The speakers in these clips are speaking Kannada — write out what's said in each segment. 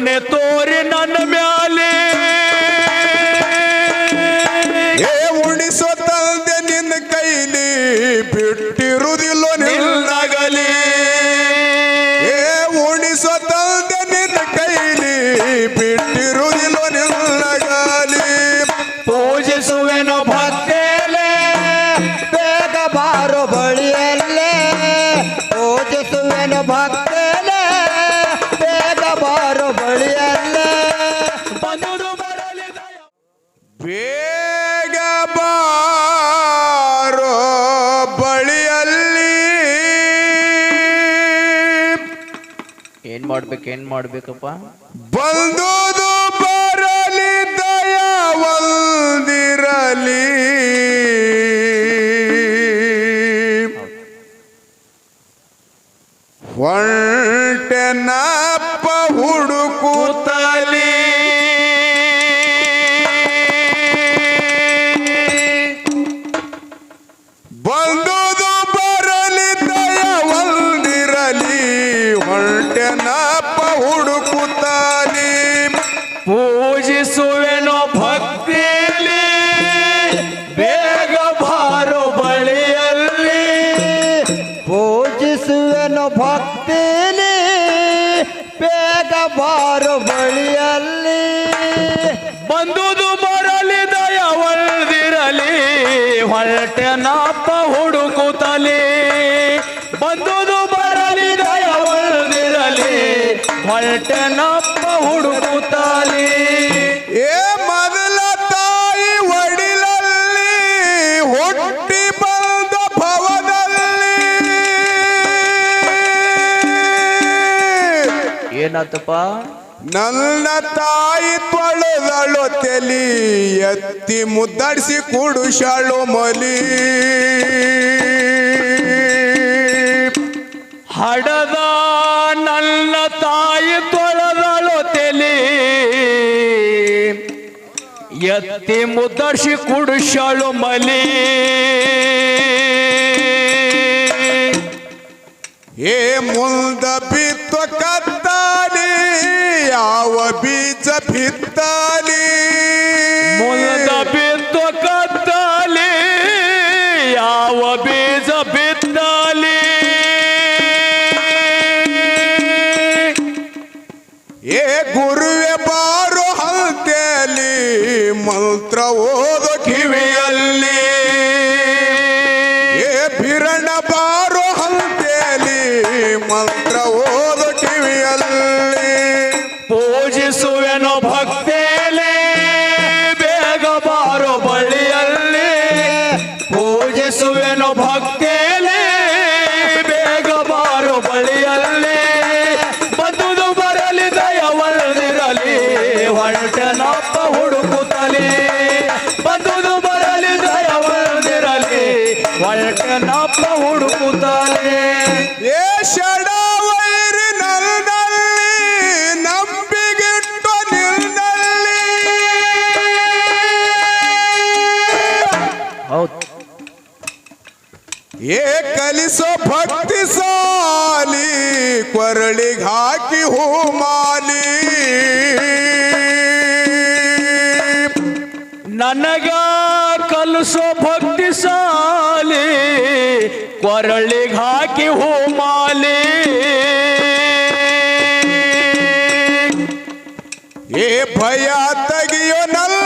ಕರುಣೆ ತೋರಿ ನನ್ನ ಮ್ಯಾಲೆ ಮಾಡ್ಬೇಕು ಏನ್ ಮಾಡ್ಬೇಕಪ್ಪ? ಬಂದುದು ಬರಲಿ ದಯವಂದಿರಲಿ ಹೊಂಟೆನಪ್ಪ ಹುಡುಕುತ್ತಲಿ ಪೂಜಿಸುವೆನು ಭಕ್ತಿಯಲ್ಲಿ ಬೇಗ ಬಾರೋ ಬಳಿಯಲ್ಲಿ. ಪೂಜಿಸುವೆನು ಭಕ್ತಿಲಿ ಬೇಗ ಬಾರೋ ಬಳಿಯಲ್ಲಿ. ಬಂದುದು ಬರಲಿ ದಯವಲ್ದಿರಲಿ ಹೊರಟೆನಪ್ಪ ಹುಡುಕುತ್ತಲಿ ಬಂದುದು ಬರಲಿ ದಯವಲ್ದಿರಲಿ ಹೊರಟೆನಪ್ಪ ಹುಡುಕುತ್ತಲಿ ಏನಾತಪ್ಪ? ನನ್ನ ತಾಯಿ ತೊಳೆದಳು ತೆಲಿ ಎತ್ತಿ ಮುದ್ದಡಿಸಿ ಕುಡುಶಾಳು ಮಲಿ. ಹಡದ ನನ್ನ ತಾಯಿ ತೊಳೆದಳು ತೆಲಿ ಎತ್ತಿ ಮುದ್ದಾಡಿಸಿ ಕುಡಿಸಳು ಮಲಿ. ಏ ಮುಂದ ಕತ್ತಾಲಿ ಯಾವ ಬೀಜ ಬಿತ್ತಾಲಿ? ಮುಂದ ಬಿತ್ತು ಕತ್ತಲಿ ಯಾವ ಬೀಜ ಬಿತ್ತಲಿ? ಏ ಗುರುವೆ ಬಾರು ಹಂತೆಯಲ್ಲಿ ಮಂತ್ರ ಓದು ಕಿವಿಯಲ್ಲಿ. ಏ ಭಿರಣ ಬಾರು ಹಂತೆಯಲ್ಲಿ ಮಂತ್ರ ಏ ಕಲಿಸೋ ಭಕ್ತಿ ಸಾಲಿ ಕೊರಳಿಗೆ ಹಾಕಿ ಹೂಮಾಲಿ ನನಗ ಕಲಿಸೋ ಭಕ್ತಿ ಸಾಲಿ ಕೊರಳಿಗೆ ಹಾಕಿ ಹೂಮಾಲಿ ಏ ಭಯ ತೆಗಿಯೋ ನಲ್ನಲ್ಲಿ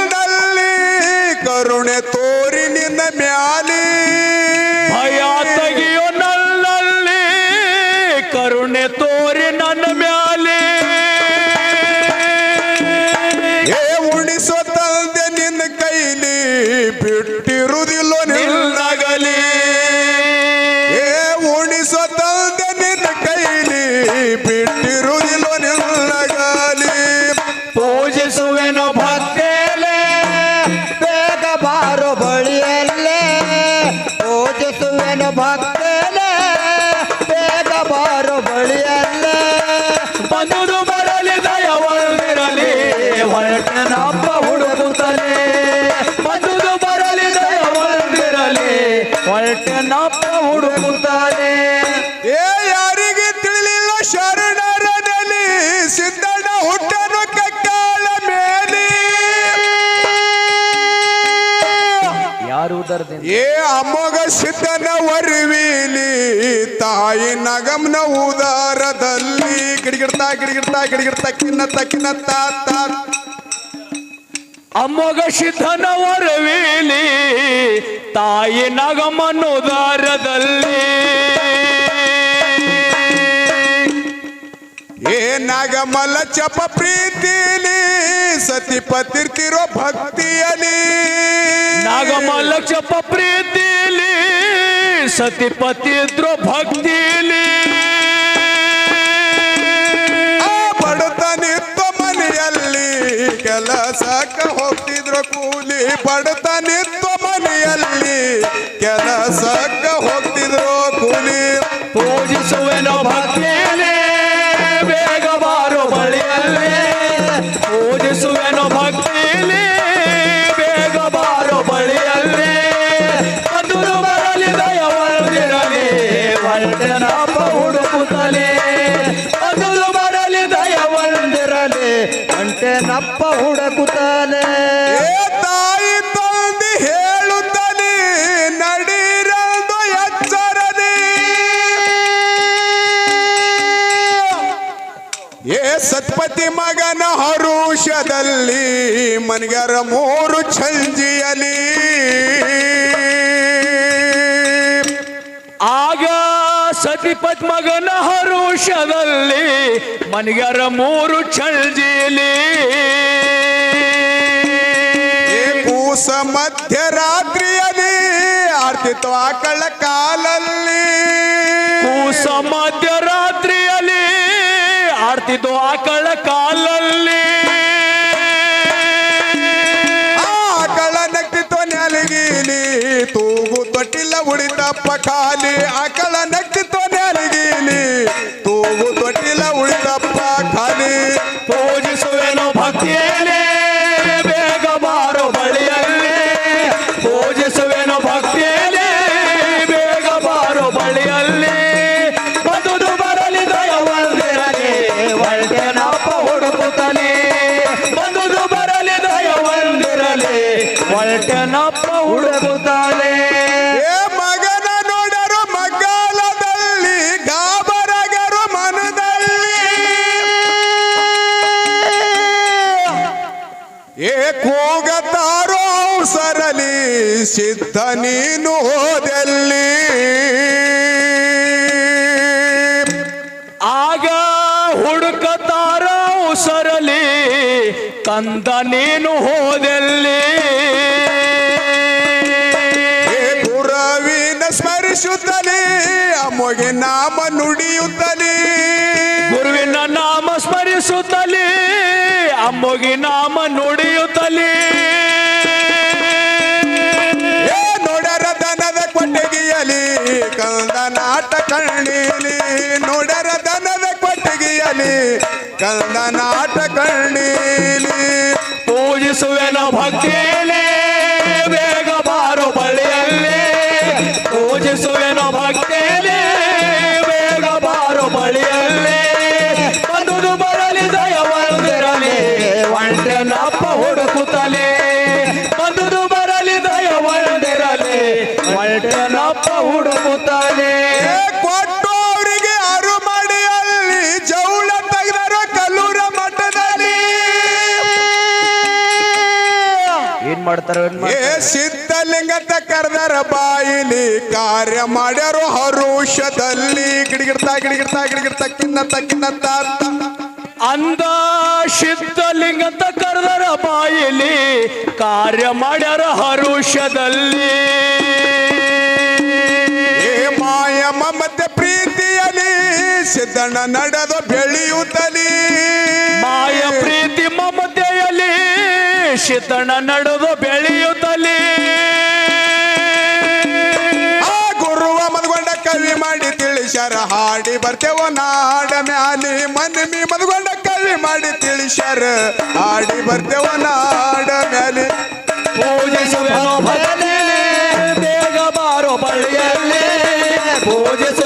ಕರುಣೆ ತೋರಿ ನನ್ನ ಮ್ಯಾಲೆ. ಏ ಉಣಿಸೋ ತಂದೆ ನಿನ್ನ ಕೈಲಿ ಬಿಟ್ಟಿರುವುದಿಲ್ಲ ನಿನ್ನಗಲಿ. ಏ ಉಣಿಸೋ ತಂದೆ ನಿನ್ನ ಕೈಲಿ ಬಿಟ್ಟಿರುವುದಿಲ್ಲ ನಿನ್ನಗಲಿ. ಪೂಜಿಸುವೆನು ಏ ಅಮೋಘ ಸಿದ್ಧನ ವರಿವೀಲಿ, ತಾಯಿ ನಗಮ್ನ ಉದಾರದಲ್ಲಿ. ಗಿಡಗಿಡ್ತಾ ಗಿಡಗಿಡ್ತಾ ಗಿಡಗಿಡ್ತಾ ಕಿನ್ನ ತಕ್ಕಿನ ತಾತ ಅಮ್ಮಗ ಸಿದ್ಧನ ವರವೇಲಿ, ತಾಯಿ ನಗಮನುದಾರದಲ್ಲಿ ಏ ನಾಗಮಲ್ಲ ಚಪ ಪ್ರೀತಿಲಿ ಸತಿ ಪತಿರ್ತಿರೋ ಭಕ್ತಿಯಲಿ ಚಪ ಪ್ರೀತಿಲಿ ಸತಿಪತಿದ್ರು ಭಕ್ತಿಲಿ. ಆ ಬಡತನಿತ್ತ ಮನೆಯಲ್ಲಿ ಕೆಲಸಕ್ಕ ಹೋಗ್ತಿದ್ರು ಕೂಲಿ. ಬಡತನಿತ್ತ ಮನೆಯಲ್ಲಿ ಕೆಲಸಕ್ಕ ಹೋಗ್ತಿದ್ರು ಒಳ್ಳೆನಪ್ಪ ಹುಡುಕುತ್ತಲೇ. ಮಧುರು ಬರಲಿ ದಯವಲ್ದಿರಲಿ ಅಂಟೆನಪ್ಪ ಹುಡುಕುತ್ತಾನೆ ಏ ತಾಯಿ ತಂದೆ ಹೇಳುತ್ತಲಿ ನಡೀರಂದು ಎಚ್ಚರದಿ. ಏ ಸತ್ಪತಿ ಮಗನ ಹರುಷದಲ್ಲಿ, ಮನಗರ ಮೂರು ಛಂಜಿಯಲಿ ಸತಿಪತ್ ಮಗನ ಹರುಷದಲ್ಲಿ ಮನಿಗರ ಮೂರು ಚಳ್ಜಿಲಿ ಕೂಸ ಮಧ್ಯರಾತ್ರಿಯಲ್ಲಿ ಆರ್ತಿತ್ವ ಆಕಳ ಕಾಲಲ್ಲಿ. ಕೂಸ ಮಧ್ಯರಾತ್ರಿಯಲ್ಲಿ ಆಡ್ತಿದ್ದು ಆಕಳ ಕಾಲಲ್ಲಿ. ತೊಟ್ಟಿಲ್ಲ ಉಳಿತಪ್ಪ ಖಾಲಿ, ಆಕಳ ನಕ್ತಿತ್ತು ನೆಲಗೀಲಿ ತೂಗು ತೊಟ್ಟಿಲ್ಲ ಉಳಿತಪ್ಪ ಖಾಲಿ. ಪೂಜಿಸುವೆನು ಭಕ್ತಿಯಲ್ಲಿ, ಬೇಗ ಬಾರೋ ಬಳಿಯಲ್ಲಿ. ಪೂಜಿಸುವೆನು ಭಕ್ತಿಯಲ್ಲಿ, ಬೇಗ ಬಾರೋ ಬಳಿಯಲ್ಲಿ. ಬದುದು ಬರಲಿ ದಯವಲ್ದಿರಲಿ ಒಳ್ಳೆನಪ್ಪ ಹುಡುಕುತ್ತಲೇ ಬದುದು ಬರಲಿ ದಯವಲ್ದಿರಲಿ ಒಳ್ಳೆನಪ್ಪ ಹುಡುಕುತ್ತಾನೆ. ಏ ಕೂಗತಾರೋ ಸರಲಿ ಸಿದ್ಧ ನೀನು ಹೋದೆಲ್ಲಿ. ಆಗ ಹುಡುಕತಾರ ಸರಲಿ ಕಂದ ನೀನು ಹೋದೆಲ್ಲಿ. ಗುರವಿನ ಸ್ಮರಿಸುತ್ತಲೇ ಅಮ್ಮಗೆ ನಾಮ ಕಣ್ಣೀಲಿ ನೋಡರ ದನದ ಕೊಟ್ಟಿಗೆಯಲಿ ಕಂದ ನಾಟ ಕಣ್ಣೀಲಿ ಪೂಜಿಸುವೆನ ಭಕ್ತಿಯಲ್ಲಿ. ಏನ್ ಮಾಡ್ತಾರ? ಏ ಸಿದ್ಧಲಿಂಗತ ಕರೆದರ ಬಾಯಿಲಿ ಕಾರ್ಯ ಮಾಡ್ಯಾರು ಹರುಷದಲ್ಲಿ. ಗಿಡಗಿಡ್ತಾ ಗಿಡಗಿಡ್ತಾ ಗಿಡಗಿಡ್ತಾ ಕಿನ್ನ ಕಿನ್ನತ್ತ ತಾತ ಅಂದ ಸಿದ್ಧಲಿಂಗಂತ ಕರೆದರ ಬಾಯಿಲಿ ಕಾರ್ಯ ಮಾಡ್ಯಾರ ಹರುಷದಲ್ಲಿ. ಏ ಮಾಯ ಮಮತೆ ಪ್ರೀತಿಯಲಿ ಸಿದ್ಧಣ್ಣ ನಡೆದು ಬೆಳೆಯುತ್ತಲಿ. ಶಿತಣ ನಡೆದು ಬೆಳೆಯುತ್ತಲೇ. ಆ ಗುರುವ ಮದ್ಗೊಂಡ ಕವಿ ಮಾಡಿ ತಿಳಿಸ್ಯಾರ ಹಾಡಿ ಬರ್ತೇವ ನಾಡ ಮ್ಯಾಲಿ. ಮನ್ಮಿ ಮದ್ಗೊಂಡ ಕವಿ ಮಾಡಿ ತಿಳಿಸ್ಯಾರ ಹಾಡಿ ಬರ್ತೇವ ನಾಡ ಮ್ಯಾಲಿ. ಪೂಜೆ ಬೇಗ ಬಾರೋ ಬಳಿಯಲ್ಲಿ ಪೂಜಿಸು